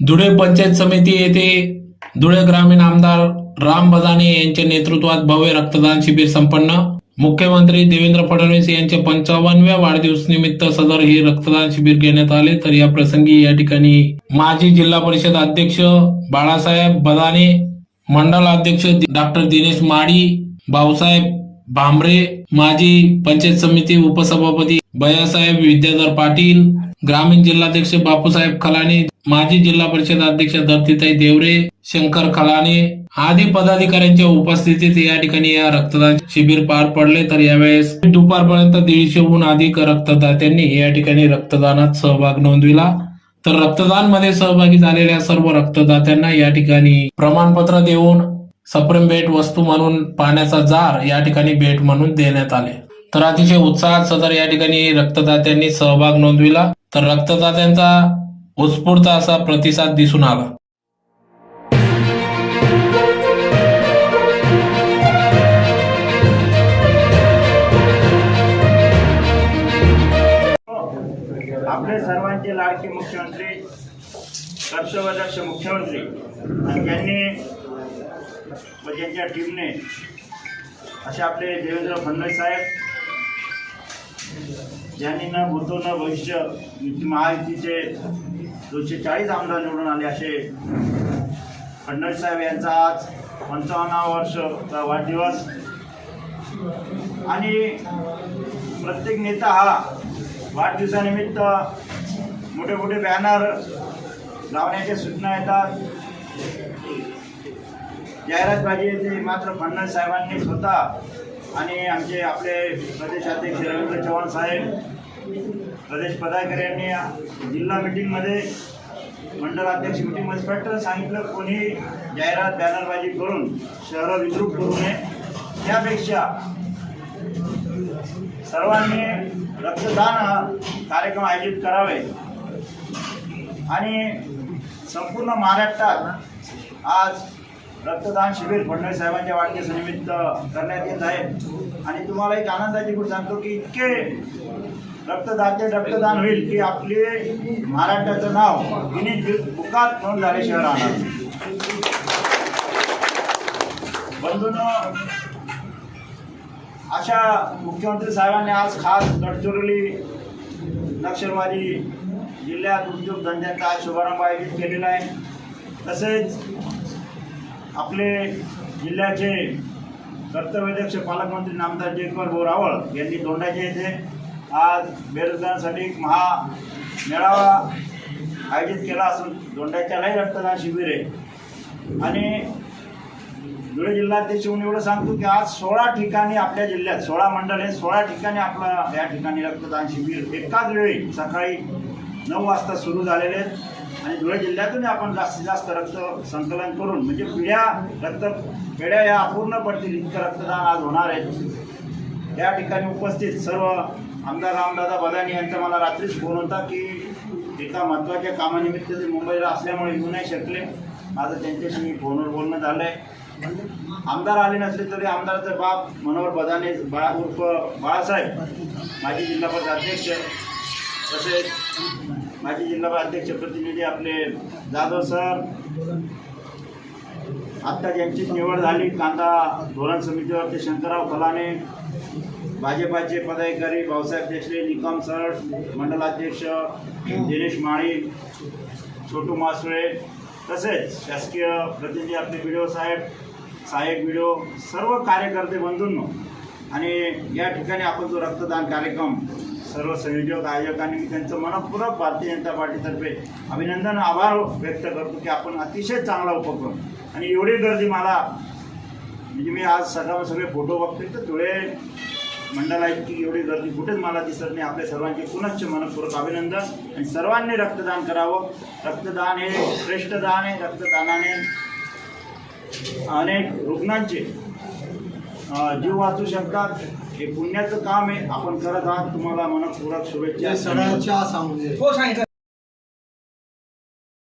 धुळे पंचायत समिती येथे धुळे ग्रामीण आमदार राम बदाने यांच्या नेतृत्वात भव्य रक्तदान शिबिर संपन्न. मुख्यमंत्री देवेंद्र फडणवीस यांच्या पंचावन्नव्या वाढदिवस निमित्त सदर हे रक्तदान शिबिर घेण्यात आले. तर या प्रसंगी या ठिकाणी माजी जिल्हा परिषद अध्यक्ष बाळासाहेब बदाने मंडल अध्यक्ष डॉक्टर दिनेश माडी भाऊसाहेब भांबरे माजी पंचायत समिती उपसभापती बयासाहेब विद्याधर पाटील ग्रामीण जिल्हाध्यक्ष बापूसाहेब खलाणे माजी जिल्हा परिषद अध्यक्ष धरतीताई देवरे शंकर कलाने आदी पदाधिकाऱ्यांच्या उपस्थितीत या ठिकाणी या रक्तदान शिबिर पार पडले. तर यावेळेस दुपारपर्यंत दीडशेहून अधिक रक्तदात्यांनी या ठिकाणी रक्तदानात सहभाग नोंदविला. तर रक्तदानमध्ये सहभागी झालेल्या सर्व रक्तदात्यांना या ठिकाणी प्रमाणपत्र देऊन सप्रेम भेट वस्तू म्हणून पाण्याचा जार या ठिकाणी भेट म्हणून देण्यात आले. तर अतिशय उत्साहात सदर या ठिकाणी रक्तदात्यांनी सहभाग नोंदविला. तर रक्तदात्यांचा उत्स्फूर्त असा प्रतिसाद दिसून आला. आपले सर्वांचे लाडके मुख्यमंत्री कर्तव्यदक्ष मुख्यमंत्री आणि त्यांनी व म्हणजे त्यांच्या टीमने असे आपले देवेंद्र फडणवीस साहेब ज्यांनी न भूतो न भविष्य महायुतीचे दोनशे चाळीस आमदार निवडून आले असे. फडणवीस साहेब यांचा आज पंचावन्न वर्षचा वाढदिवस. आणि प्रत्येक नेता हा वाढदिवसानिमित्त मोठे मोठे बॅनर लावण्याच्या सूचना येतात. जाहिरातबाजी येते मात्र फडणवीस साहेबांनी स्वतः आणि आमचे आपले प्रदेशाध्यक्ष रवींद्र चव्हाण साहेब प्रदेश पदाधिकारी यांनी जिल्हा मिटिंगमध्ये मंडलाध्यक्ष मिटिंगमध्ये स्पष्ट सांगितलं कोणी जाहिरात बॅनरबाजी करून शहरं विद्रूप करू नये. त्यापेक्षा सर्वांनी रक्तदान कार्यक्रम आयोजित करावे. आणि संपूर्ण महाराष्ट्रात आज रक्तदान शिबिर फडणवीस साहेबांच्या वाढदिवसानिमित्त करण्यात येत आहे. आणि तुम्हाला एक आनंदाची गोष्ट सांगतो की इतके रक्तदाते रक्तदान होईल की आपले महाराष्ट्राचं नाव गिनीज बुकात नोंद झाल्याशिवाय राहणार बंधून अशा मुख्यमंत्री साहेबांनी आज खास गडचिरोली नक्षलवादी जिल्ह्यात उद्योगधंद्यांचा आज शुभारंभ आयोजित केलेला आहे. तसेच आपले जिल्ह्याचे कर्तव्याध्यक्ष पालकमंत्री नामदार जयकुमार भाऊ रावळ यांनी दोंडाच्या येथे आज बेरोजगारांसाठी एक महा मेळावा आयोजित केला असून दोंडाच्यालाही रक्तदान शिबिर आहे. आणि धुळे जिल्हाध्यक्ष म्हणून एवढं सांगतो की आज सोळा ठिकाणी आपल्या जिल्ह्यात सोळा मंडळ आहे सोळा ठिकाणी आपला या ठिकाणी रक्तदान शिबिर एकाच वेळी सकाळी नऊ वाजता सुरू झालेले आहेत. आणि धुळे जिल्ह्यातून आपण जास्तीत जास्त रक्त संकलन करून म्हणजे पिढ्या रक्त पिढ्या या अपूर्ण पडतील इतकं रक्तदान आज होणार आहे. या ठिकाणी उपस्थित सर्व आमदार रामदादा बदानी यांचा मला रात्रीच फोन होता की एका महत्त्वाच्या कामानिमित्त ते मुंबईला असल्यामुळे येऊ नाही शकले. माझं त्यांच्याशी मी फोनवर बोलणं झालं आहे आमदार आले नसले तरी आमदाराचं बाप मनोहर बदाने बाळा उर्फ बाळासाहेब माजी जिल्हा परिषद अध्यक्ष तसेच माजी जिल्हा अध्यक्ष प्रतिनिधी आपले जाधव सर. आत्ता ज्यांची निवड झाली कांदा धोरण समितीवरचे शंकरराव फलाने भाजपाचे पदाधिकारी भाऊसाहेब देशले निकम सर मंडलाध्यक्ष दिनेश माळी छोटू मासुळे तसेच शासकीय प्रतिनिधी आपले व्हिडिओ साहेब सहाय्यक व्हिडिओ सर्व कार्यकर्ते बंधूंनो. आणि या ठिकाणी आपण जो रक्तदान कार्यक्रम सर्व संयोजक आयोजकांनी मी त्यांचं मनपूर्वक भारतीय जनता पार्टीतर्फे अभिनंदन आभार व्यक्त करतो की आपण अतिशय चांगला उपक्रम आणि एवढी गर्दी मला म्हणजे मी आज सकाळ सगळे फोटो बघतोय तर धुळे मंडळा इतकी एवढी गर्दी कुठेच मला दिसत नाही. आपल्या सर्वांचे पुनश्च मनपूर्वक अभिनंदन आणि सर्वांनी रक्तदान करावं. रक्तदान हे श्रेष्ठ दान आहे. रक्तदानाने अनेक रुग्णांचे जीव वाचू शकतात. हे पुण्याचं काम आहे. आपण करत आहात. तुम्हाला मनपूर्वक शुभेच्छा. सगळ्यांच्या सांगू हो सांगितलं.